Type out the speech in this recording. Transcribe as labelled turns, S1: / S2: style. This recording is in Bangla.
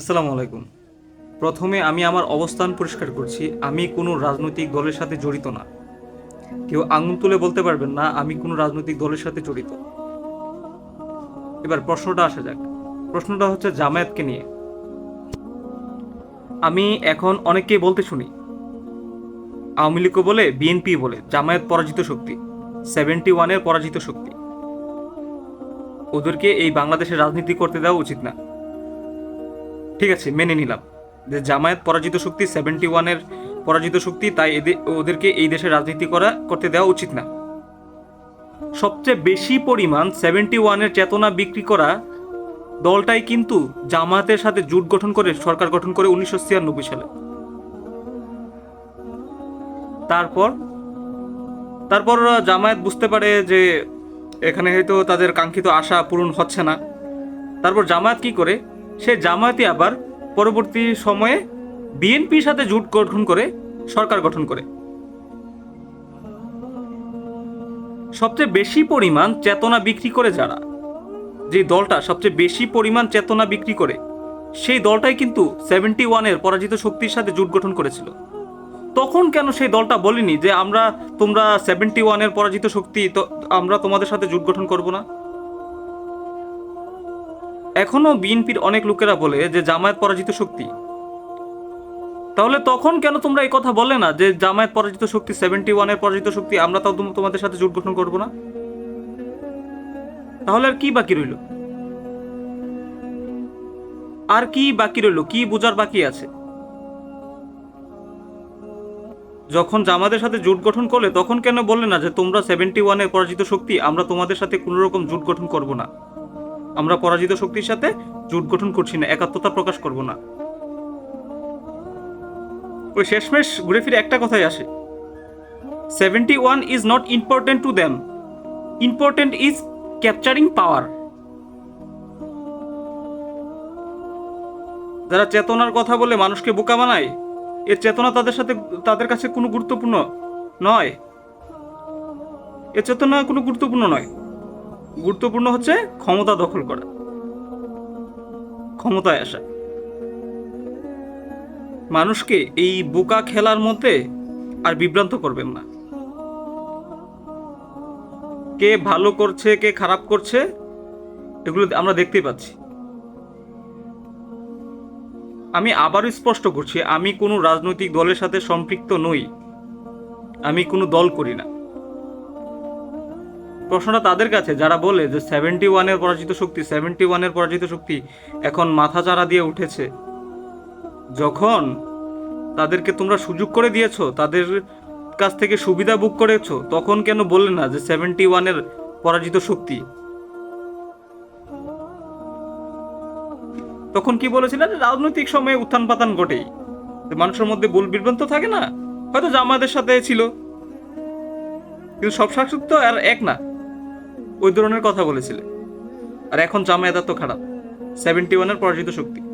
S1: আসসালামু আলাইকুম। প্রথমে আমি আমার অবস্থান পরিষ্কার করছি, আমি কোনো রাজনৈতিক দলের সাথে জড়িত না। কেউ আঙুল তুলে বলতে পারবেন না, আমি কোনো রাজনৈতিক দলের সাথে জড়িত। এবার প্রশ্নটা আসা যাক। প্রশ্নটা হচ্ছে জামায়াতকে নিয়ে। আমি এখন অনেককেই বলতে শুনি। আওয়ামী লীগও বলে, বিএনপি বলে, জামায়াত পরাজিত শক্তি। সেভেন্টি ওয়ানের পরাজিত শক্তি। ওদেরকে এই বাংলাদেশের রাজনীতি করতে দেওয়া উচিত না। ঠিক আছে, মেনে নিলাম। যে জামায়াত পরাজিত শক্তি সেভেন্টি ওয়ানের পরাজিত শক্তি, তাই এদের ওদেরকে এই দেশে রাজনীতি করা, করতে দেওয়া উচিত না। সবচেয়ে বেশি পরিমাণ সেভেন্টি ওয়ানের চেতনা বিক্রি করা দলটাই কিন্তু জামায়াতের সাথে জোট গঠন করে, সরকার গঠন করে উনিশশো ছিয়ানব্বই সালে। তারপর তারপর জামায়াত বুঝতে পারে যে এখানে হয়তো তাদের কাঙ্ক্ষিত আশা পূরণ হচ্ছে না। তারপর জামায়াত কি করে? সে জামায়াতই আবার পরবর্তী সময়ে বিএনপির সাথে জোট গঠন করে, সরকার গঠন করে। সবচেয়ে বেশি পরিমাণ চেতনা বিক্রি করে যারা, যে দলটা সবচেয়ে বেশি পরিমাণ চেতনা বিক্রি করে, সেই দলটাই কিন্তু সেভেন্টি ওয়ানের পরাজিত শক্তির সাথে জোট গঠন করেছিল। তখন কেন সেই দলটা বলিনি যে আমরা, তোমরা সেভেন্টি ওয়ানের পরাজিত শক্তি, তো আমরা তোমাদের সাথে জোট গঠন করব না? এখনও বিএনপির অনেক লোকেরা বলে যে জামায়াত পরাজিত শক্তি। তাহলে তখন কেন তোমরা এই কথা বলে না যে জামায়াত পরাজিত শক্তি সেভেন্টি ওয়ানের পরাজিত শক্তি, আমরা তাও তোমাদের সাথে জোট গঠন করব না? তাহলে আর কি বাকি রইল? আর কি বাকি রইল? কি বোঝার বাকি আছে? যখন জামাদের সাথে জোট গঠন করলে তখন কেন বললে না যে তোমরা সেভেন্টি ওয়ানের পরাজিত শক্তি, আমরা তোমাদের সাথে কোনো রকম জোট গঠন করব না? আমরা পরাজিত শক্তির সাথে জোট গঠন করছি না, একাত্মতা প্রকাশ করব না। ওই শেষমেশ ঘুরে ফিরে একটা কথাই আসে। Seventy one is not important to them important is capturing power যারা চেতনার কথা বলে মানুষকে বোকা বানায়, এর চেতনা তাদের সাথে, তাদের কাছে কোনো গুরুত্বপূর্ণ নয়। এর চেতনা কোনো গুরুত্বপূর্ণ নয়। গুরুত্বপূর্ণ হচ্ছে ক্ষমতা দখল করা। ক্ষমতায় আসা। মানুষকে এই বোকা খেলার মধ্যে আর বিভ্রান্ত করবেন না। কে ভালো করছে, কে খারাপ করছে, এগুলো আমরা দেখতেই পাচ্ছি। আমি আবারও স্পষ্ট করছি, আমি কোনো রাজনৈতিক দলের সাথে সম্পৃক্ত নই। আমি কোনো দল করি না। প্রশ্নটা তাদের কাছে, যারা বলে যে সেভেন্টি ওয়ানের পরাজিত শক্তি সেভেন্টি ওয়ানের পরাজিত শক্তি এখন মাথা চারা দিয়ে উঠেছে। যখন তাদেরকে তোমরা সুযোগ করে দিয়েছ, তাদের কাছ থেকে সুবিধা বুক করেছ, তখন কেন বললে না যে সেভেন্টি ওয়ানের পরাজিত শক্তি? তখন কি বলেছিলেন রাজনৈতিক সময়ে উত্থান পাতান ঘটেই মানুষের মধ্যে ভুল বিভ্রান্ত থাকে না, হয়তো জামায়াতের সাথে ছিল। কিন্তু সব শাসক তো আর এক না। ওই ধরনের কথা বলেছিলে। আর এখন জামায়াত এত খারাপ। সেভেন্টি ওয়ানের পরাজিত শক্তি।